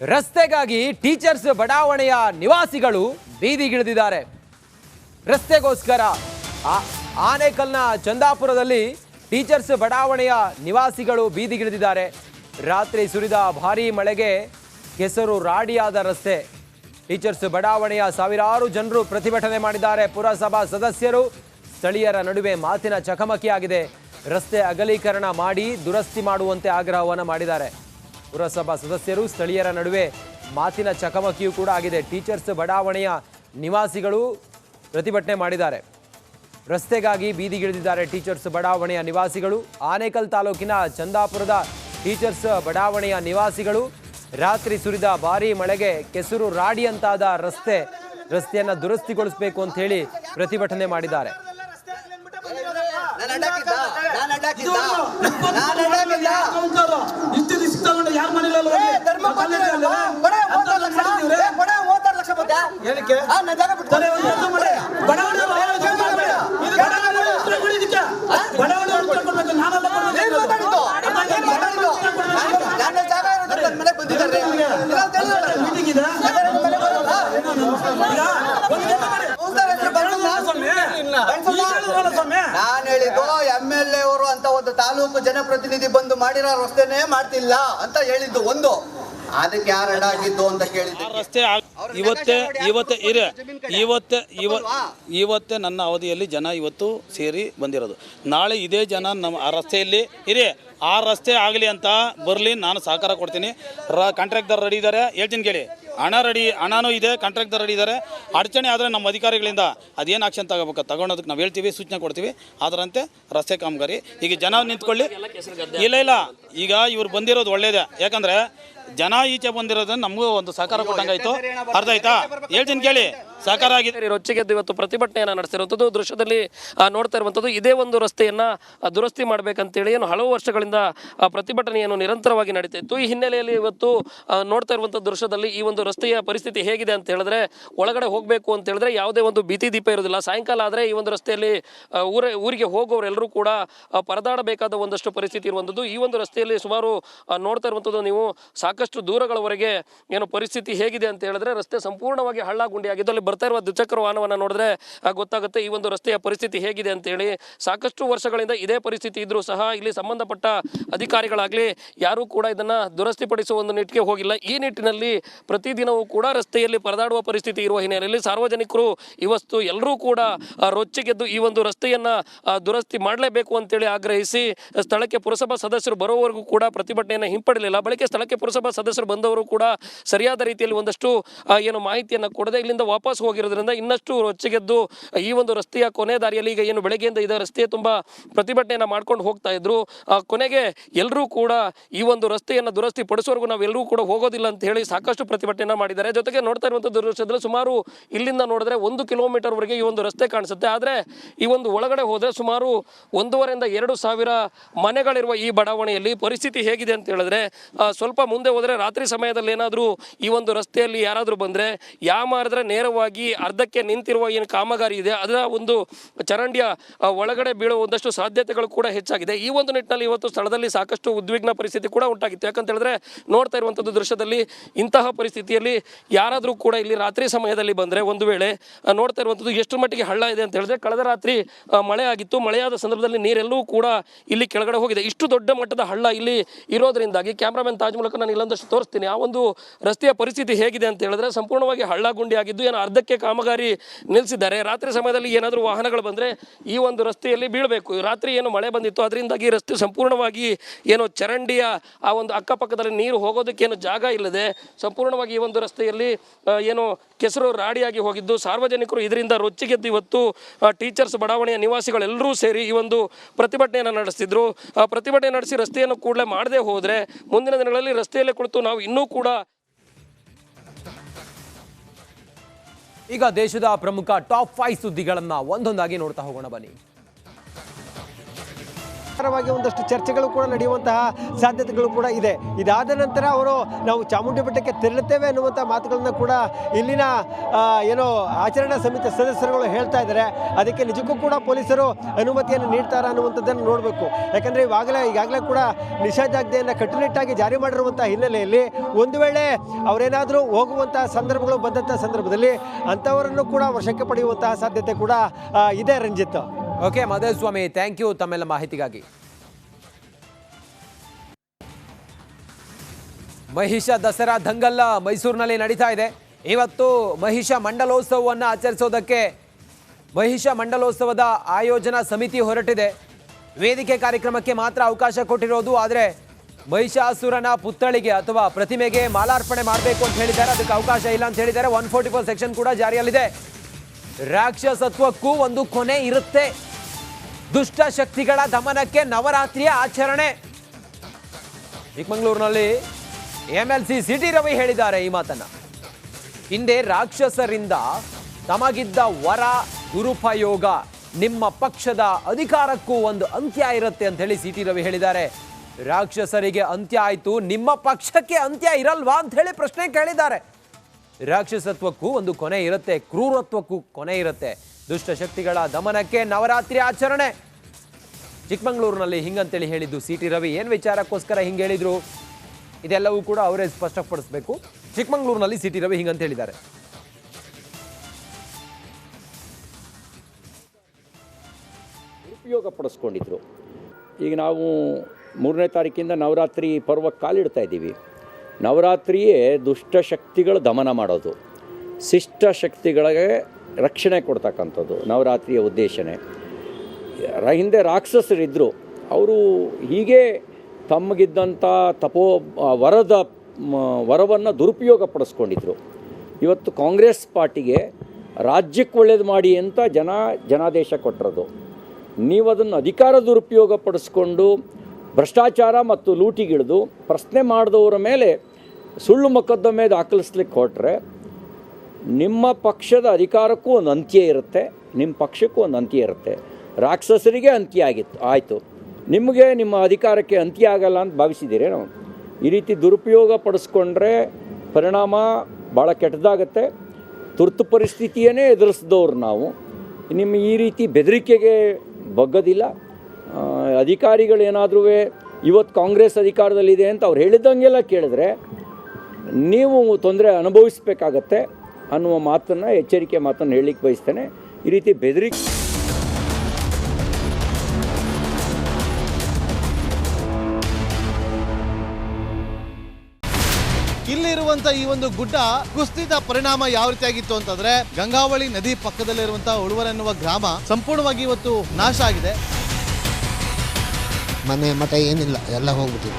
ರಸ್ತೆಗಾಗಿ teachers ಬಡಾವಣೆಯ ನಿವಾಸಿಗಳು ಬೀದಿಗಿಳಿದಿದ್ದಾರೆ ರಸ್ತೆಗೋಸ್ಕರ ಆನೇಕಲ್ನ ಚಂದಾಪುರದಲ್ಲಿ teachers ಬಡಾವಣೆಯ ನಿವಾಸಿಗಳು ಬೀದಿಗಿಳಿದಿದ್ದಾರೆ ರಾತ್ರಿ ಸುರಿದ ಭಾರೀ ಮಳೆಗೆ ಕೆಸರು ರಾಡಿಯಾದ ರಸ್ತೆ. ಟೀಚರ್ಸ್ ಬಡಾವಣೆಯ ಸಾವಿರಾರು ಜನರು ಪ್ರತಿಭಟನೆ ಮಾಡಿದ್ದಾರೆ. ಪುರಸಭಾ ಸದಸ್ಯರು ಸ್ಥಳೀಯರ ನಡುವೆ ಮಾತಿನ ಚಕಮಕಿಯಾಗಿದೆ. ರಸ್ತೆ ಅಗಲೀಕರಣ ಮಾಡಿ ದುರಸ್ತಿ ಮಾಡುವಂತೆ ಆಗ್ರಹವನ್ನು ಮಾಡಿದ್ದಾರೆ. ಪುರಸಭಾ ಸದಸ್ಯರು ಸ್ಥಳೀಯರ ನಡುವೆ ಮಾತಿನ ಚಕಮಕಿಯೂ ಕೂಡ ಆಗಿದೆ. ಟೀಚರ್ಸ್ ಬಡಾವಣೆಯ ನಿವಾಸಿಗಳು ಪ್ರತಿಭಟನೆ ಮಾಡಿದ್ದಾರೆ. ರಸ್ತೆಗಾಗಿ ಬೀದಿಗಿಳಿದಿದ್ದಾರೆ ಟೀಚರ್ಸ್ ಬಡಾವಣೆಯ ನಿವಾಸಿಗಳು. ಆನೇಕಲ್ ತಾಲೂಕಿನ ಚಂದಾಪುರದ ಟೀಚರ್ಸ್ ಬಡಾವಣೆಯ ನಿವಾಸಿಗಳು. ರಾತ್ರಿ ಸುರಿದ ಭಾರೀ ಮಳೆಗೆ ಕೆಸರು ರಾಡಿಯಂತಾದ ರಸ್ತೆ ರಸ್ತೆಯನ್ನು ದುರಸ್ತಿಗೊಳಿಸಬೇಕು ಅಂತ ಹೇಳಿ ಪ್ರತಿಭಟನೆ ಮಾಡಿದ್ದಾರೆ. ನಾನು ಅಡ್ಡಾಕಿದ್ದ ನಾನು ಅಡ್ಡಾಕಿದ್ದ ನಾನು ಅಡ್ಡಾಕಿದ್ದ. ಇಷ್ಟು ದಿವಸ ತಗೊಂಡು ಯಾರ ಧರ್ಮ ಮೂವತ್ತಾರು ಲಕ್ಷ ಬಂದ ಏನಕ್ಕೆ? ಜಾಗ ಬಿಟ್ಟು ನನ್ನ ಜಾಗ ಇರೋದು ನನ್ನ ಮನೆಗೆ ಬಂದಿದ್ದಾರೆ. ನಿಮ್ಮ ಮನೆಗೆ ಬರೋಲ್ಲ? ನಾನು ಹೇಳಿದ್ದು ಎಂ ಎಲ್ ಎ ಅವರು ಅಂತ ಒಂದು ತಾಲೂಕು ಜನಪ್ರತಿನಿಧಿ ಬಂದು ಮಾಡಿರೋ ರಸ್ತೆನೇ ಮಾಡ್ತಿಲ್ಲ ಅಂತ ಹೇಳಿದ್ದು ಒಂದು. ಅದಕ್ಕೆ ಯಾರು ಆಗಿದ್ದು ಅಂತ ಕೇಳಿದ್ದೆ. ರಸ್ತೆ ಇವತ್ತೆ ಇವತ್ತೇ ಇವತ್ತೇ ಇರೇ. ಇವತ್ತೇ ಇವ ಇವತ್ತೇ ನನ್ನ ಅವಧಿಯಲ್ಲಿ ಜನ ಇವತ್ತು ಸೇರಿ ಬಂದಿರೋದು. ನಾಳೆ ಇದೇ ಜನ ನಮ್ಮ ಆ ರಸ್ತೆಯಲ್ಲಿ ಇರಿ ಆ ರಸ್ತೆ ಆಗಲಿ ಅಂತ ಬರಲಿ ನಾನು ಸಹಕಾರ ಕೊಡ್ತೀನಿ. ರ ಕಾಂಟ್ರಾಕ್ಟರ್ ರೆಡಿ ಇದ್ದಾರೆ ಹೇಳ್ತೀನಿ ಕೇಳಿ. ಹಣ ರೆಡಿ ಹಣನೂ ಇದೆ ಕಾಂಟ್ರಾಕ್ಟರ್ ರೆಡಿ ಇದ್ದಾರೆ ಅಡಚಣೆ ಆದರೆ ನಮ್ಮ ಅಧಿಕಾರಿಗಳಿಂದ ಅದೇನು ಆಕ್ಷನ್ ತಗೋಬೇಕು ತಗೊಳೋದಕ್ಕೆ ನಾವು ಹೇಳ್ತೀವಿ, ಸೂಚನೆ ಕೊಡ್ತೀವಿ. ಅದರಂತೆ ರಸ್ತೆ ಕಾಮಗಾರಿ. ಈಗ ಜನ ನಿಂತ್ಕೊಳ್ಳಿ. ಇಲ್ಲ ಇಲ್ಲ. ಈಗ ಇವ್ರು ಬಂದಿರೋದು ಒಳ್ಳೇದೇ. ಯಾಕಂದ್ರೆ ಜನ ಈಚೆ ಬಂದಿರೋದನ್ನ ನಮಗೂ ಒಂದು ಸಹಕಾರ ಕೊಟ್ಟಂಗಾಯ್ತು ಅರ್ಧ ಆಯ್ತಾ. ಹೇಳ್ತೀನಿ ಕೇಳಿ. ಸಹಕಾರ ಆಗಿದೆ ರೊಚ್ಚಿಗೆದ್ದು ಇವತ್ತು ಪ್ರತಿಭಟನೆಯನ್ನು ನಡೆಸಿರುವಂಥದ್ದು ದೃಶ್ಯದಲ್ಲಿ ನೋಡ್ತಾ ಇರುವಂಥದ್ದು ಇದೇ ಒಂದು ರಸ್ತೆಯನ್ನ ದುರಸ್ತಿ ಮಾಡಬೇಕಂತೇಳಿ ಏನು ಹಲವು ವರ್ಷಗಳಿಂದ ಪ್ರತಿಭಟನೆಯನ್ನು ನಿರಂತರವಾಗಿ ನಡೀತಾ ಇತ್ತು. ಈ ಹಿನ್ನೆಲೆಯಲ್ಲಿ ಇವತ್ತು ನೋಡ್ತಾ ಇರುವಂಥ ದೃಶ್ಯದಲ್ಲಿ ಈ ಒಂದು ರಸ್ತೆಯ ಪರಿಸ್ಥಿತಿ ಹೇಗಿದೆ ಅಂತ ಹೇಳಿದ್ರೆ ಒಳಗಡೆ ಹೋಗಬೇಕು ಅಂತ ಹೇಳಿದ್ರೆ ಯಾವುದೇ ಒಂದು ಬೀದಿ ದೀಪ ಇರೋದಿಲ್ಲ ಸಾಯಂಕಾಲ ಆದರೆ ಈ ಒಂದು ರಸ್ತೆಯಲ್ಲಿ ಊರ ಊರಿಗೆ ಹೋಗುವವರೆಲ್ಲರೂ ಕೂಡ ಪರದಾಡಬೇಕಾದ ಒಂದಷ್ಟು ಪರಿಸ್ಥಿತಿ ಇರುವಂಥದ್ದು. ಈ ಒಂದು ರಸ್ತೆಯಲ್ಲಿ ಸುಮಾರು ನೋಡ್ತಾ ಇರುವಂಥದ್ದು ನೀವು ಸಾಕಷ್ಟು ದೂರಗಳವರೆಗೆ ಏನು ಪರಿಸ್ಥಿತಿ ಹೇಗಿದೆ ಅಂತ ಹೇಳಿದ್ರೆ ರಸ್ತೆ ಸಂಪೂರ್ಣವಾಗಿ ಹಳ್ಳ ಗುಂಡಿಯಾಗಿದ್ದು ಅಲ್ಲಿ ಬರ್ತಾ ಇರುವ ದ್ವಿಚಕ್ರ ವಾಹನವನ್ನು ನೋಡಿದ್ರೆ ಗೊತ್ತಾಗುತ್ತೆ ಈ ಒಂದು ರಸ್ತೆಯ ಪರಿಸ್ಥಿತಿ ಹೇಗಿದೆ ಅಂತ ಹೇಳಿ. ಸಾಕಷ್ಟು ವರ್ಷಗಳಿಂದ ಇದೇ ಪರಿಸ್ಥಿತಿ ಇದ್ರೂ ಸಹ ಇಲ್ಲಿ ಸಂಬಂಧಪಟ್ಟ ಅಧಿಕಾರಿಗಳಾಗಲಿ ಯಾರೂ ಕೂಡ ಇದನ್ನು ದುರಸ್ತಿಪಡಿಸುವ ಒಂದು ನಿಟ್ಟಿಗೆ ಹೋಗಿಲ್ಲ. ಈ ನಿಟ್ಟಿನಲ್ಲಿ ಪ್ರತಿದಿನವೂ ಕೂಡ ರಸ್ತೆಯಲ್ಲಿ ಪರದಾಡುವ ಪರಿಸ್ಥಿತಿ ಇರುವ ಹಿನ್ನೆಲೆಯಲ್ಲಿ ಸಾರ್ವಜನಿಕರು ಇವತ್ತು ಎಲ್ಲರೂ ಕೂಡ ರೊಚ್ಚಿಗೆದ್ದು ಈ ಒಂದು ರಸ್ತೆಯನ್ನು ದುರಸ್ತಿ ಮಾಡಲೇಬೇಕು ಅಂತೇಳಿ ಆಗ್ರಹಿಸಿ, ಸ್ಥಳಕ್ಕೆ ಪುರಸಭಾ ಸದಸ್ಯರು ಬರೋವರೆಗೂ ಕೂಡ ಪ್ರತಿಭಟನೆಯನ್ನು ಹಿಂಪಡೆಯಲಿಲ್ಲ. ಬಳಿಕ ಸ್ಥಳಕ್ಕೆ ಪುರಸಭಾ ಸದಸ್ಯರು ಬಂದವರು ಕೂಡ ಸರಿಯಾದ ರೀತಿಯಲ್ಲಿ ಒಂದಷ್ಟು ಏನು ಮಾಹಿತಿಯನ್ನು ಕೊಡದೆ ಇಲ್ಲಿಂದ ವಾಪಸ್ ಹೋಗಿರೋದ್ರಿಂದ ಇನ್ನಷ್ಟು ರೊಚ್ಚಿಗೆದ್ದು ಈ ಒಂದು ರಸ್ತೆಯ ಕೊನೆ ದಾರಿಯಲ್ಲಿ ಈಗ ಏನು ಬೆಳಗ್ಗೆಯಿಂದ ಇದೆ ರಸ್ತೆ ತುಂಬ ಪ್ರತಿಭಟನೆಯನ್ನು ಮಾಡ್ಕೊಂಡು ಹೋಗ್ತಾ ಇದ್ರು. ಕೊನೆಗೆ ಎಲ್ಲರೂ ಕೂಡ ಈ ಒಂದು ರಸ್ತೆಯನ್ನು ದುರಸ್ತಿ ಪಡಿಸೋವರೆಗೂ ನಾವೆಲ್ಲರೂ ಕೂಡ ಹೋಗೋದಿಲ್ಲ ಅಂತ ಹೇಳಿ ಸಾಕಷ್ಟು ಪ್ರತಿಭಟನೆ ಮಾಡಿದ್ದಾರೆ. ಜೊತೆಗೆ ನೋಡ್ತಾ ಇರುವಂಥ ಸುಮಾರು ಇಲ್ಲಿಂದ ನೋಡಿದ್ರೆ ಒಂದು ಕಿಲೋಮೀಟರ್ವರೆಗೆ ಈ ಒಂದು ರಸ್ತೆ ಕಾಣಿಸುತ್ತೆ. ಆದರೆ ಈ ಒಂದು ಒಳಗಡೆ ಹೋದರೆ ಸುಮಾರು ಒಂದೂವರೆಯಿಂದ ಎರಡು ಸಾವಿರ ಮನೆಗಳಿರುವ ಈ ಬಡಾವಣೆಯಲ್ಲಿ ಪರಿಸ್ಥಿತಿ ಹೇಗಿದೆ ಅಂತ ಹೇಳಿದ್ರೆ ಸ್ವಲ್ಪ ಮುಂದೆ ಹೋದರೆ ರಾತ್ರಿ ಸಮಯದಲ್ಲಿ ಏನಾದರೂ ಈ ಒಂದು ರಸ್ತೆಯಲ್ಲಿ ಯಾರಾದರೂ ಬಂದರೆ, ಯಾ ಮಾಡಿದ್ರೆ ನೇರವಾಗಿ ಅರ್ಧಕ್ಕೆ ನಿಂತಿರುವ ಏನು ಕಾಮಗಾರಿ ಇದೆ, ಅದರ ಒಂದು ಚರಂಡಿಯ ಒಳಗಡೆ ಬೀಳುವ ಒಂದಷ್ಟು ಸಾಧ್ಯತೆಗಳು ಕೂಡ ಹೆಚ್ಚಾಗಿದೆ. ಈ ಒಂದು ನಿಟ್ಟಿನಲ್ಲಿ ಇವತ್ತು ಸ್ಥಳದಲ್ಲಿ ಸಾಕಷ್ಟು ಉದ್ವಿಗ್ನ ಪರಿಸ್ಥಿತಿ ಕೂಡ ಉಂಟಾಗಿತ್ತು. ಯಾಕಂತ ಹೇಳಿದ್ರೆ ನೋಡ್ತಾ ಇರುವಂಥದ್ದು ದೃಶ್ಯದಲ್ಲಿ ಇಂತಹ ಪರಿಸ್ಥಿತಿಯಲ್ಲಿ ಯಾರಾದರೂ ಕೂಡ ಇಲ್ಲಿ ರಾತ್ರಿ ಸಮಯದಲ್ಲಿ ಬಂದರೆ ಒಂದು ವೇಳೆ ನೋಡ್ತಾ ಇರುವಂಥದ್ದು ಎಷ್ಟು ಮಟ್ಟಿಗೆ ಹಳ್ಳ ಇದೆ ಅಂತ ಹೇಳಿದ್ರೆ ಕಳೆದ ರಾತ್ರಿ ಮಳೆ ಆಗಿತ್ತು. ಮಳೆಯಾದ ಸಂದರ್ಭದಲ್ಲಿ ನೀರೆಲ್ಲೂ ಕೂಡ ಇಲ್ಲಿ ಕೆಳಗಡೆ ಹೋಗಿದೆ. ಇಷ್ಟು ದೊಡ್ಡ ಮಟ್ಟದ ಹಳ್ಳ ಇಲ್ಲಿ ಇರೋದ್ರಿಂದಾಗಿ ಕ್ಯಾಮ್ರಾಮನ್ ತಾಜ್ ಮೂಲಕ ನಾನು ಇಲ್ಲೊಂದಷ್ಟು ತೋರಿಸ್ತೀನಿ. ಆ ಒಂದು ರಸ್ತೆಯ ಪರಿಸ್ಥಿತಿ ಹೇಗಿದೆ ಅಂತ ಹೇಳಿದ್ರೆ ಸಂಪೂರ್ಣವಾಗಿ ಹಳ್ಳ ಗುಂಡಿ ಆಗಿದ್ದು ಏನು ಅರ್ಧಕ್ಕೆ ಕಾಮಗಾರಿ ನಿಲ್ಲಿಸಿದ್ದಾರೆ ರಾತ್ರಿ ಸಮಯದಲ್ಲಿ ಏನಾದರೂ ವಾಹನಗಳು ಬಂದರೆ ಈ ಒಂದು ರಸ್ತೆಯಲ್ಲಿ ಬೀಳಬೇಕು. ರಾತ್ರಿ ಏನು ಮಳೆ ಬಂದಿತ್ತು, ಅದರಿಂದಾಗಿ ರಸ್ತೆ ಸಂಪೂರ್ಣವಾಗಿ ಏನು ಚರಂಡಿಯ ಆ ಒಂದು ಅಕ್ಕಪಕ್ಕದಲ್ಲಿ ನೀರು ಹೋಗೋದಕ್ಕೆ ಏನು ಜಾಗ ಇಲ್ಲದೆ ಸಂಪೂರ್ಣವಾಗಿ ಈ ಒಂದು ರಸ್ತೆಯಲ್ಲಿ ಏನು ಕೆಸರು ರಾಡಿಯಾಗಿ ಹೋಗಿದ್ದು. ಸಾರ್ವಜನಿಕರು ಇದರಿಂದ ರೊಚ್ಚಿಗೆದ್ದು ಇವತ್ತು ಟೀಚರ್ಸ್ ಬಡಾವಣೆಯ ನಿವಾಸಿಗಳೆಲ್ಲರೂ ಸೇರಿ ಈ ಒಂದು ಪ್ರತಿಭಟನೆಯನ್ನು ನಡೆಸ್ತಿದ್ರು. ಆ, ಪ್ರತಿಭಟನೆ ನಡೆಸಿ ರಸ್ತೆಯನ್ನು ಕೂಡಲೇ ಮಾಡದೆ ಹೋದರೆ ಮುಂದಿನ ದಿನಗಳಲ್ಲಿ ರಸ್ತೆಯಲ್ಲೇ ಕುಳಿತು ನಾವು ಇನ್ನೂ ಕೂಡ ಈಗ ದೇಶದ ಪ್ರಮುಖ ಟಾಪ್ ಫೈವ್ ಸುದ್ದಿಗಳನ್ನ ಒಂದೊಂದಾಗಿ ನೋಡ್ತಾ ಹೋಗೋಣ ಬನ್ನಿ. ಪರವಾಗಿ ಒಂದಷ್ಟು ಚರ್ಚೆಗಳು ಕೂಡ ನಡೆಯುವಂತಹ ಸಾಧ್ಯತೆಗಳು ಕೂಡ ಇದೆ. ಇದಾದ ನಂತರ ಅವರು ನಾವು ಚಾಮುಂಡಿ ಬೆಟ್ಟಕ್ಕೆ ತೆರಳುತ್ತೇವೆ ಅನ್ನುವಂಥ ಮಾತುಗಳನ್ನು ಕೂಡ ಇಲ್ಲಿನ ಏನೋ ಆಚರಣಾ ಸಮಿತಿ ಸದಸ್ಯರುಗಳು ಹೇಳ್ತಾ ಇದ್ದಾರೆ. ಅದಕ್ಕೆ ನಿಜಕ್ಕೂ ಕೂಡ ಪೊಲೀಸರು ಅನುಮತಿಯನ್ನು ನೀಡ್ತಾರ ಅನ್ನುವಂಥದ್ದನ್ನು ನೋಡಬೇಕು. ಯಾಕಂದರೆ ಇವಾಗಲೇ ಈಗಾಗಲೇ ಕೂಡ ನಿಷೇಧಾಜ್ಞೆಯನ್ನು ಕಟ್ಟುನಿಟ್ಟಾಗಿ ಜಾರಿ ಮಾಡಿರುವಂಥ ಹಿನ್ನೆಲೆಯಲ್ಲಿ ಒಂದು ವೇಳೆ ಅವರೇನಾದರೂ ಹೋಗುವಂತಹ ಸಂದರ್ಭಗಳು ಬಂದಂಥ ಸಂದರ್ಭದಲ್ಲಿ ಅಂಥವರನ್ನು ಕೂಡ ವಶಕ್ಕೆ ಪಡೆಯುವಂತಹ ಸಾಧ್ಯತೆ ಕೂಡ ಇದೆ Ranjit. Okay Madhuswamy thank you ತಮ್ಮೆಲ್ಲ ಮಾಹಿತಿಗಾಗಿ. ಮಹಿಷ ದಸರಾ ದಂಗಲ್ಲ ಮೈಸೂರಿನಲ್ಲಿ ನಡೀತಾ ಇದೆ. ಇವತ್ತು ಮಹಿಷ ಮಂಡಲೋತ್ಸವವನ್ನು ಆಚರಿಸೋದಕ್ಕೆ ಮಹಿಷ ಮಂಡಲೋತ್ಸವದ ಆಯೋಜನಾ ಸಮಿತಿ ಹೊರಟಿದೆ. ವೇದಿಕೆ ಕಾರ್ಯಕ್ರಮಕ್ಕೆ ಮಾತ್ರ ಅವಕಾಶ ಕೊಟ್ಟಿರೋದು, ಆದರೆ ಮಹಿಷಾಸುರನ ಪುತ್ಥಳಿಗೆ ಅಥವಾ ಪ್ರತಿಮೆಗೆ ಮಾಲಾರ್ಪಣೆ ಮಾಡಬೇಕು ಅಂತ ಹೇಳಿದ್ದಾರೆ. ಅದಕ್ಕೆ ಅವಕಾಶ ಇಲ್ಲ ಅಂತ ಹೇಳಿದ್ದಾರೆ. ಒನ್ ಫೋರ್ಟಿ ಫೋರ್ ಸೆಕ್ಷನ್ ಕೂಡ ಜಾರಿಯಲ್ಲಿದೆ. ರಾಕ್ಷಸತ್ವಕ್ಕೂ ಒಂದು ಕೊನೆ ಇರುತ್ತೆ. ದುಷ್ಟ ಶಕ್ತಿಗಳ ದಮನಕ್ಕೆ ನವರಾತ್ರಿಯ ಆಚರಣೆ. ಚಿಕ್ಕಮಂಗ್ಳೂರಿನಲ್ಲಿ M L C C T Ravi ಹೇಳಿದ್ದಾರೆ ಈ ಮಾತನ್ನ. ಹಿಂದೆ ರಾಕ್ಷಸರಿಂದ ತಮಗಿದ್ದ ವರ ದುರುಪಯೋಗ ನಿಮ್ಮ ಪಕ್ಷದ ಅಧಿಕಾರಕ್ಕೂ ಒಂದು ಅಂತ್ಯ ಇರುತ್ತೆ ಅಂತ ಹೇಳಿ ಸಿಟಿ ರವಿ ಹೇಳಿದ್ದಾರೆ. ರಾಕ್ಷಸರಿಗೆ ಅಂತ್ಯ ಆಯಿತು, ನಿಮ್ಮ ಪಕ್ಷಕ್ಕೆ ಅಂತ್ಯ ಇರಲ್ವಾ ಅಂತ ಹೇಳಿ ಪ್ರಶ್ನೆ ಕೇಳಿದ್ದಾರೆ. ರಾಕ್ಷಸತ್ವಕ್ಕೂ ಒಂದು ಕೊನೆ ಇರುತ್ತೆ, ಕ್ರೂರತ್ವಕ್ಕೂ ಕೊನೆ ಇರುತ್ತೆ. ದುಷ್ಟ ಶಕ್ತಿಗಳ ದಮನಕ್ಕೆ ನವರಾತ್ರಿ ಆಚರಣೆ. ಚಿಕ್ಕಮಗಳೂರಿನಲ್ಲಿ ಹಿಂಗಂತೇಳಿ ಹೇಳಿದ್ದು ಸಿ ಟಿ ರವಿ, ಏನು ವಿಚಾರಕ್ಕೋಸ್ಕರ ಹಿಂಗೆ ಹೇಳಿದರು? ಇದೆಲ್ಲವೂ ಕೂಡ ಅವರೇ ಸ್ಪಷ್ಟಪಡಿಸಬೇಕು. ಚಿಕ್ಕಮಗಳೂರಿನಲ್ಲಿ ಸಿ ಟಿ ರವಿ ಹಿಂಗಂತ ಹೇಳಿದ್ದಾರೆ. ಉಪಯೋಗ ಪಡಿಸ್ಕೊಂಡಿದ್ರು. ಈಗ ನಾವು ಮೂರನೇ ತಾರೀಕಿಂದ ನವರಾತ್ರಿ ಪರ್ವಕ್ಕೆ ಕಾಲಿಡ್ತಾ ಇದ್ದೀವಿ. ನವರಾತ್ರಿಯೇ ದುಷ್ಟಶಕ್ತಿಗಳು ದಮನ ಮಾಡೋದು. ಶಿಷ್ಟ ಶಕ್ತಿಗಳಿಗೆ ರಕ್ಷಣೆ ಕೊಡ್ತಕ್ಕಂಥದ್ದು, ನವರಾತ್ರಿಯ ಉದ್ದೇಶನೇ. ಹಿಂದೆ ರಾಕ್ಷಸರಿದ್ದರು ಅವರು ಹೀಗೆ ತಮಗಿದ್ದಂಥ ತಪೋ ವರದ ವರವನ್ನು ದುರುಪಯೋಗ ಪಡಿಸ್ಕೊಂಡಿದ್ರು. ಇವತ್ತು ಕಾಂಗ್ರೆಸ್ ಪಾರ್ಟಿಗೆ ರಾಜ್ಯಕ್ಕೆ ಒಳ್ಳೇದು ಮಾಡಿ ಅಂತ ಜನ, ಜನಾದೇಶ ಕೊಟ್ಟಿರೋದು ನೀವು ಅದನ್ನು ಅಧಿಕಾರ ದುರುಪಯೋಗ ಪಡಿಸ್ಕೊಂಡು ಭ್ರಷ್ಟಾಚಾರ ಮತ್ತು ಲೂಟಿಗಿಳಿದು ಪ್ರಶ್ನೆ ಮಾಡಿದವರ ಮೇಲೆ ಸುಳ್ಳು ಮೊಕದ್ದಮೆ ದಾಖಲಿಸ್ಲಿಕ್ಕೆ ಹೊರಟ್ರೆ ನಿಮ್ಮ ಪಕ್ಷದ ಅಧಿಕಾರಕ್ಕೂ ಒಂದು ಅಂತ್ಯ ಇರುತ್ತೆ, ನಿಮ್ಮ ಪಕ್ಷಕ್ಕೂ ಒಂದು ಅಂತ್ಯ ಇರುತ್ತೆ. ರಾಕ್ಷಸರಿಗೆ ಅಂತ್ಯ ಆಗಿತ್ತು, ಆಯಿತು. ನಿಮಗೆ ನಿಮ್ಮ ಅಧಿಕಾರಕ್ಕೆ ಅಂತ್ಯ ಆಗಲ್ಲ ಅಂತ ಭಾವಿಸಿದ್ದೀರೇನು ಈ ರೀತಿ ದುರುಪಯೋಗ ಪಡಿಸ್ಕೊಂಡ್ರೆ ಪರಿಣಾಮ ಭಾಳ ಕೆಟ್ಟದಾಗತ್ತೆ. ತುರ್ತು ಪರಿಸ್ಥಿತಿಯನ್ನೇ ಎದುರಿಸಿದವ್ರು ನಾವು. ನಿಮ್ಮ ಈ ರೀತಿ ಬೆದರಿಕೆಗೆ ಬಗ್ಗದಿಲ್ಲ. ಅಧಿಕಾರಿಗಳು ಅಧಿಕಾರಿಗಳೇನಾದ್ರೂ ಇವತ್ತು ಕಾಂಗ್ರೆಸ್ ಅಧಿಕಾರದಲ್ಲಿದೆ ಅಂತ ಅವ್ರು ಹೇಳಿದಂಗೆಲ್ಲ ಕೇಳಿದ್ರೆ ನೀವು ತೊಂದರೆ ಅನುಭವಿಸ್ಬೇಕಾಗತ್ತೆ. ಅನ್ನುವ ಮಾತನ್ನು ಎಚ್ಚರಿಕೆ ಮಾತನ್ನು ಹೇಳಲಿಕ್ಕೆ ಬಯಸ್ತೇನೆ. ಈ ರೀತಿ ಬೆದರಿಕೆ ಇಲ್ಲಿರುವಂತ ಈ ಒಂದು ಗುಡ್ಡ ಕುಸ್ತಿದ ಪರಿಣಾಮ ಯಾವ ರೀತಿಯಾಗಿತ್ತು ಅಂತಂದ್ರೆ ಗಂಗಾವಳಿ ನದಿ ಪಕ್ಕದಲ್ಲಿರುವಂತಹ ಉಳುವರ್ ಎನ್ನುವ ಗ್ರಾಮ ಸಂಪೂರ್ಣವಾಗಿ ಇವತ್ತು ನಾಶ ಆಗಿದೆ. ಮನೆ ಮಠ ಏನಿಲ್ಲ ಎಲ್ಲ ಹೋಗ್ಬಿಟ್ಟಿದೆ.